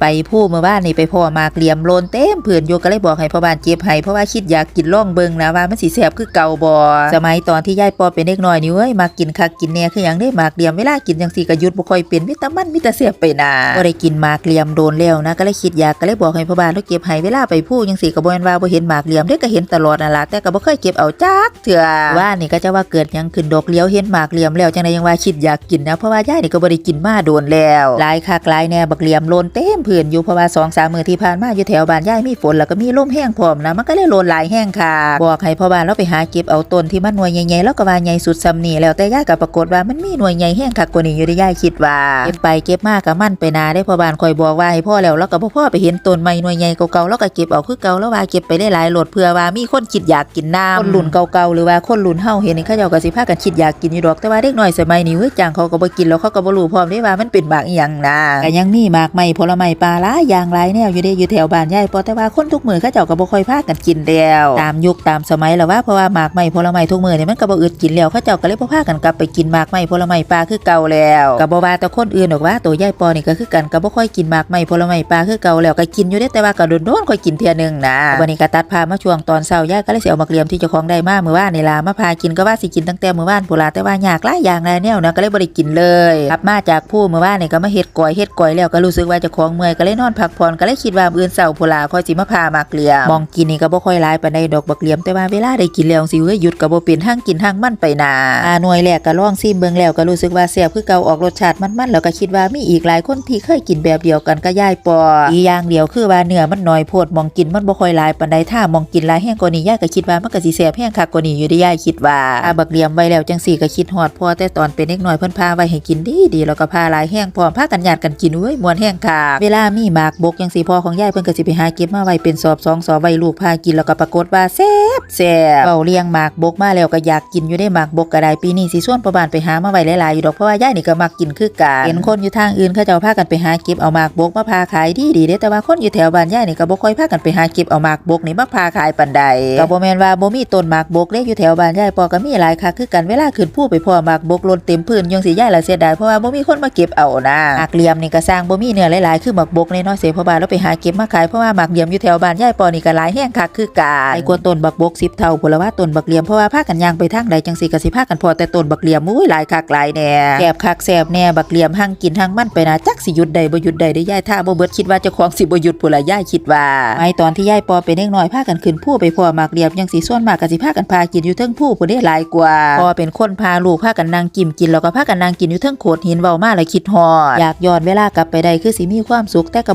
ไปผู้เมื่อวานนี่ไปพ่อหมากเหลี่ยมโลนเต็มเพื่อนอยู่ก็เลยบอกให้พ่อบ้านเก็บให้เพราะว่าคิดอยากกินล่องเบิงนะว่ามันสิแซ่บคือเก่าบ่สมัยตอนที่ยายปอเป็นเด็กน้อยนี่เว้ยมากินคักกินแหน่คือหยังได้หมากเหลี่ยมเวลากินจังซี่ก็หยุดบ่ค่อยเป็นมีแต่มันมีแต่แซ่บไปนาบ่ได้กินหมากเหลี่ยมโดนแล้วนะก็เลยคิดอยากก็เลยบอกให้พ่อบ้านแล้วเก็บให้เวลาไปผู้จังซี่ก็บ่แม่นว่าบ่เห็นหมากเหลี่ยมเด้ก็เห็นตลอดนั่นล่ะแต่ก็บ่เคยเก็บเอาจักเถื่อว่านี่ก็จะว่าเกิดหยังขึ้นดอกเลี้ยวเห็นหมากเหลี่ยมแล้วจังไดยังว่าคิดอยากกินนะเพราะว่ายายนี่ก็บ่ได้กินมาโดนแล้วหลายคักหลายแน่บักเหลี่ยมโลนเต็มพื้นอยู่เพราะว่า2 3มื้อที่ผ่านมาอยู่แถวบ้านยายมีฝนแล้วก็มีลมแห้งพร้อมนะมันก็เลยโลนหลายแห้งค่ะ บอกให้พ่อบ้านเราไปหาเก็บเอาต้นที่มันหน่วยใหญ่ๆแล้วก็ว่าใหญ่สุดซำนี่แล้วแต่ยายก็ปรากฏว่ามันมีหน่วยใหญ่แห้งคักกว่านี้อยู่ได้ยายคิดว่าเก็บไปเก็บมาก็มันไปนาได้พ่อบ้านคอยบอกว่าให้พ่อแล้วแล้วก็พ่อไปเห็นต้นไม้หน่วยใหญ่เก่าๆแล้วก็เก็บเอาคือเก่าแล้วว่าเก็บไปได้หลายโหลดเพื่อว่ามีคนคิดอยากกินน้ำคนรุ่นเก่าๆหรือว่าคนรุ่นเฮาเห็นนี่เขาเจ้าก็สิพากันคิดอยากกินอยู่ดอกแต่ว่าเด็กน้อยสมัยนี้เฮ้ยจังเขาก็บ่กินแล้วเขาก็บ่รู้พร้อมได้ว่ามันเป็นหมากอีหยังนะก็ยังมีมากไม้ผลไม้ปลาหลายอย่างหลายแนวอยู่เด้อยู่แถวบ้านยายพอแต่ว่าคนทุกมื้อเขาเจ้าก็บ่ค่อยพากันกินแล้วตามยุคตามสมัยแล้วว่าเพราะว่าหมากไม้ผลไม้ทุกมื้อนี่มันก็บ่อึดกินแล้วเขาเจ้าก็เลยบ่พากันกลับไปกินหมากไม้ผลไม้ปลาคือเก่าแล้วก็บ่ว่าแต่คนอื่นดอกว่าตัวยายปอนี่ก็คือกันก็บ่ค่อยกินหมากไม้ผลไม้ปลาคือเก่าแล้วก็กินอยู่ได้แต่ว่าก็โดนๆค่อยกินเทื่อนึงนะวันนี้ก็ตัดภาพมาช่วงตอนเช้ายายก็เลยสิเอามาเกลียมที่เจ้าของได้มาเมื่อวานนี่ล่ะมาพากินก็ว่าสิกินตั้งแต่เมื่อวานพุ่นล่ะแต่ว่ายากหลายอย่างหลายแนวนะก็เลยบ่ได้กินเลยกลับมาจากผู้เมื่อวานนี่ก็มาเฮ็ดก๋อยเฮ็ดก๋อยแล้วก็รู้สึกว่าเจ้าของเมื่อื่อยก็เลยนอนพักผ่อนก็เลยคิดว่าอื่นเช้าพุ่นล่ะค่อยสิมาพามาเกลียมองกินนี่ก็บ่ค่อยหลายปานใดดอกบักเลียมแต่ว่าเวลาได้กินแล้วสิเว้ยหยุดก็บ่เป็นทั้งกินทั้งมันไปนาอาหน่วยแรกก็ลองซิมเบิ่งแล้วก็รู้สึกว่าแซ่บคือเก่าออกรสชาติมันๆแล้วก็คิดว่ามีอีกหลายคนที่เคยกินแบบเดียวกันก็ย่ายปออีกอย่างเดียวคือว่าเนื้อมันน้อยโพดมองกินมันบ่ค่อยหลายปานใดถ้ามองกินหลายแห้งกว่านี้ย่ายก็คิดว่ามันก็สิแซ่บแห้งคักกว่านี้อยู่เด้ย่ายคิดว่าอาบักเลียมไว้แล้วจังสี่ก็คิดฮอดพอแต่ตอนเป็นเด็กน้อยเพิ่นพาไว้ให้กินดีดีๆแล้วก็พาหลายแห้งพร้อมพากันญาติกันกินเว้ยมวนแห้งค่ะเวลาามีหมากบกจังสีพอของยายเพิ่นก็สิไปหาเก็บมาไว้เป็นสอบสองสอบไว้ลูกพากินแล้วก็ปรากฏว่าแซ่บแซ่บเว้าเลี้ยงหมากบกมาแล้วก็อยากกินอยู่ได้หมากบกก็ได้ปีนี้สิส่วนพ่อบ้านไปหามาไว้หลายๆอยู่ดอกเพราะว่ายายนี่ก็มักกินคือกันเห็นคนอยู่ทางอื่นเขาเจ้าพากันไปหาเก็บเอาหมากบกมาพาขายดีดีเด้แต่ว่าคนอยู่แถวบ้านยายนี่ก็บ่ค่อยพากันไปหาเก็บเอาหมากบกนี่มาพาขายปานใดก็บ่แม่นว่าบ่มีต้นหมากบกเด้อยู่แถวบ้านยายปอก็มีหลายคักคือกันเวลาขึ้นผู้ไปพ่อหมากบกล่นเต็มพื้นยังสิยายละเสียดายเพราะว่าบ่มีคนมาเก็บเอานะหมากเหลี่ยมนี่ก็สร้างบ่มีเนื้อหลายๆคือหมากบกในน้อยเสียพอบานแล้วไปหาเก็บมาขายเพราะว่าหมากเหลี่ยมอยู่แถวบ้านย่ายปอนี่ก็หลายแห้งคักคือกันไอ้กว่าต้นบักบก10เท่าพุ่นลว่าต้นบักเหลี่ยมเพราะว่าพากันยางไปทางใดจังสิก็สิพากันพอแต่ต้นบักเหลี่ยมอุ้ยหลายคักหลายแน่แสบคักแสบแน่บักเหลี่ยมหั่งกินหั่งมันไปนะจักสิหยุดใดบ่หยุดใดได้ย่ายท่าบ่เบิดคิดว่าเจ้าของสิบ่หยุดพุ่นละย่ายคิดว่าไอ้ตอนที่ย่ายปอเป็นเด็กน้อยพากันขึ้นผู้ไปพอหมากเหลี่ยมยังสิส่วนมากกสิพากันพากินอยู่เทิงผู้พุ่นได้หลายกว่าพอเป็นคนพาลูกพากันนั่งกินกินแล้วก็พากันนั่งกินอยู่เทิงโขดหินเว้ามาแล้วคิดฮอดอยากย้อนเวลากลับไปได้คือสิมีความสสุขแต่ก็บ่